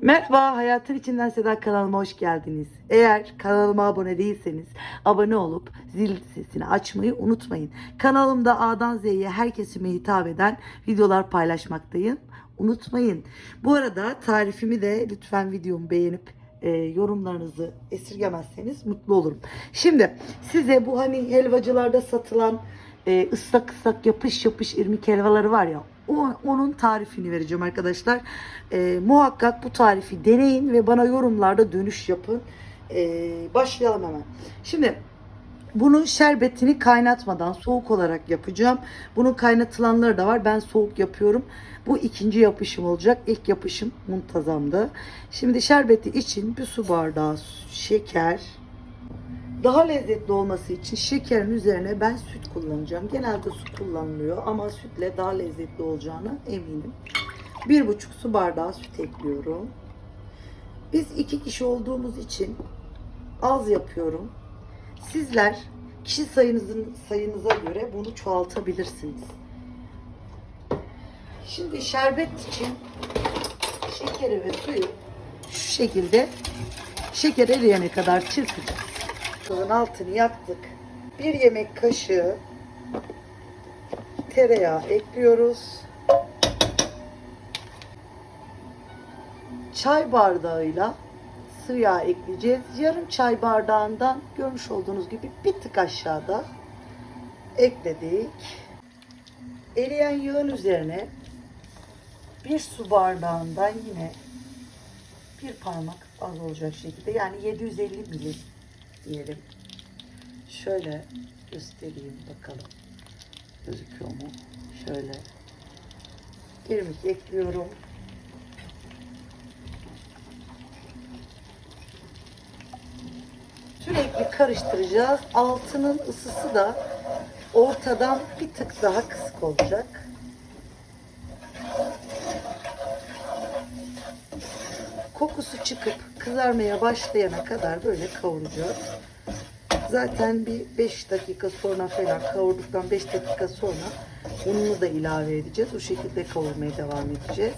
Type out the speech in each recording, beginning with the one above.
Merhaba, Hayatın İçinden Seda kanalıma hoş geldiniz. Eğer kanalıma abone değilseniz abone olup zil sesini açmayı unutmayın. Kanalımda A'dan Z'ye her kesime hitap eden videolar paylaşmaktayım. Unutmayın. Bu arada tarifimi de lütfen videomu beğenip e, yorumlarınızı esirgemezseniz mutlu olurum. Şimdi size bu hani helvacılarda satılan e, ıslak ıslak yapış yapış irmik helvaları var ya o, onun tarifini vereceğim arkadaşlar. E, muhakkak bu tarifi deneyin ve bana yorumlarda dönüş yapın. E, başlayalım hemen. Şimdi bunun şerbetini kaynatmadan soğuk olarak yapacağım. Bunun kaynatılanları da var. Ben soğuk yapıyorum. Bu ikinci yapışım olacak. İlk yapışım muntazamdı. Şimdi şerbeti için bir su bardağı şeker, daha lezzetli olması için şekerin üzerine ben süt kullanacağım. Genelde su kullanılıyor ama sütle daha lezzetli olacağına eminim. Bir buçuk su bardağı süt ekliyorum. Biz iki kişi olduğumuz için az yapıyorum. Sizler kişi sayınızın sayınıza göre bunu çoğaltabilirsiniz. Şimdi şerbet için şekeri ve suyu şu şekilde şeker eriyene kadar çırpacağız. Fırın altını yaktık. Bir yemek kaşığı tereyağı ekliyoruz. Çay bardağıyla sıvı yağ ekleyeceğiz. Yarım çay bardağından görmüş olduğunuz gibi bir tık aşağıda ekledik. Eriyen yağın üzerine bir su bardağından yine bir parmak az olacak şekilde yani 750 milim diyelim. Şöyle göstereyim bakalım. Gözüküyor mu? Şöyle. irmik ekliyorum. Sürekli karıştıracağız. Altının ısısı da ortadan bir tık daha kısık olacak. Kokusu çıkıp kızarmaya başlayana kadar böyle kavuracağız. Zaten bir 5 dakika sonra falan kavurduktan 5 dakika sonra ununu da ilave edeceğiz. O şekilde kavurmaya devam edeceğiz.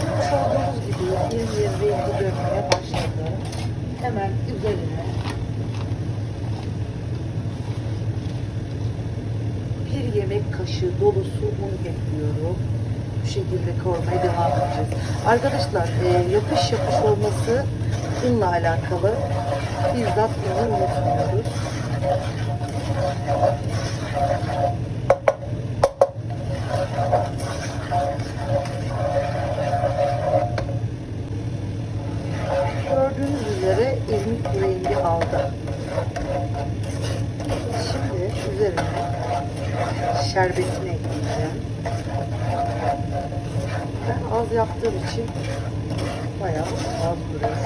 Görmüş olduğunuz gibi bir yer rengi dönmeye başladı. Hemen üzerine bir yemek kaşığı dolusu un ekliyorum. Bu şekilde kavurmaya devam edeceğiz. Arkadaşlar e, yapış yapış olması unla alakalı. Bizzat unu unutmuyoruz. Bu rengi aldı. Şimdi üzerine şerbetini ekleyeceğim. Ben az yaptığım için bayağı az duruyor.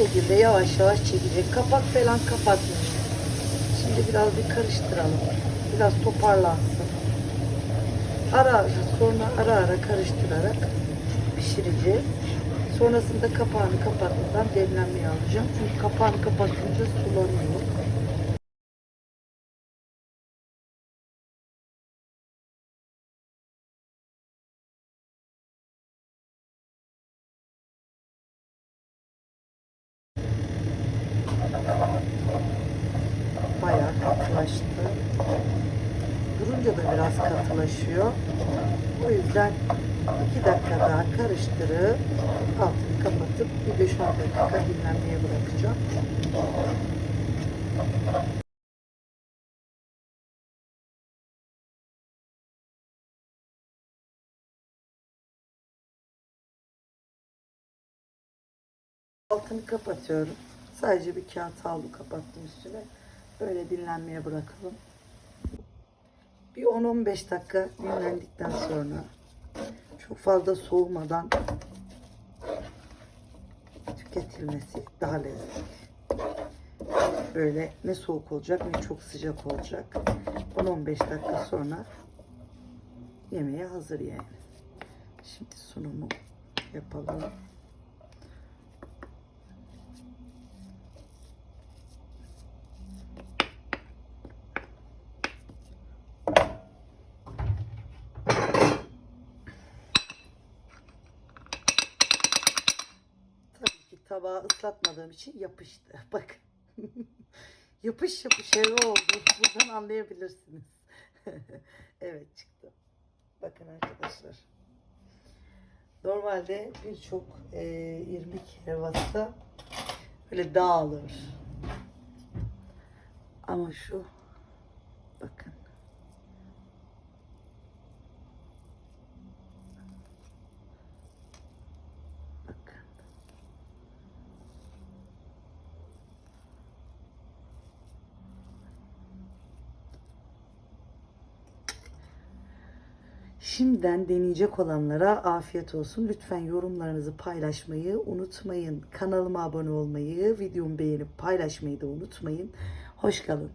Şekilde yavaş yavaş çekecek. Kapak falan kapatmayın. Şimdi biraz bir karıştıralım. Biraz toparlansın. Ara ara sonra ara ara karıştırarak pişireceğiz. Sonrasında kapağını kapatmadan demlenmeye alacağım. Çünkü kapağını kapatınca sulanıyor. Katılaştı. Durunca da biraz katılaşıyor. O yüzden 2 dakika daha karıştırıp altını kapatıp bir 5-10 dakika dinlenmeye bırakacağım. Altını kapatıyorum. Sadece bir kağıt havlu kapattım üstüne. Böyle dinlenmeye bırakalım. Bir 10-15 dakika dinlendikten sonra çok fazla soğumadan tüketilmesi daha lezzetli. Böyle ne soğuk olacak ne çok sıcak olacak. 10-15 dakika sonra yemeğe hazır yani. Şimdi sunumu yapalım. Tabağı ıslatmadığım için yapıştı. Bakın. yapış yapış eve oldu. Buradan anlayabilirsiniz. evet çıktı. Bakın arkadaşlar. Normalde birçok e, irmik helvası böyle dağılır. Ama şu. Bakın. Şimdiden deneyecek olanlara afiyet olsun. Lütfen yorumlarınızı paylaşmayı unutmayın. Kanalıma abone olmayı, videomu beğenip paylaşmayı da unutmayın. Hoş kalın.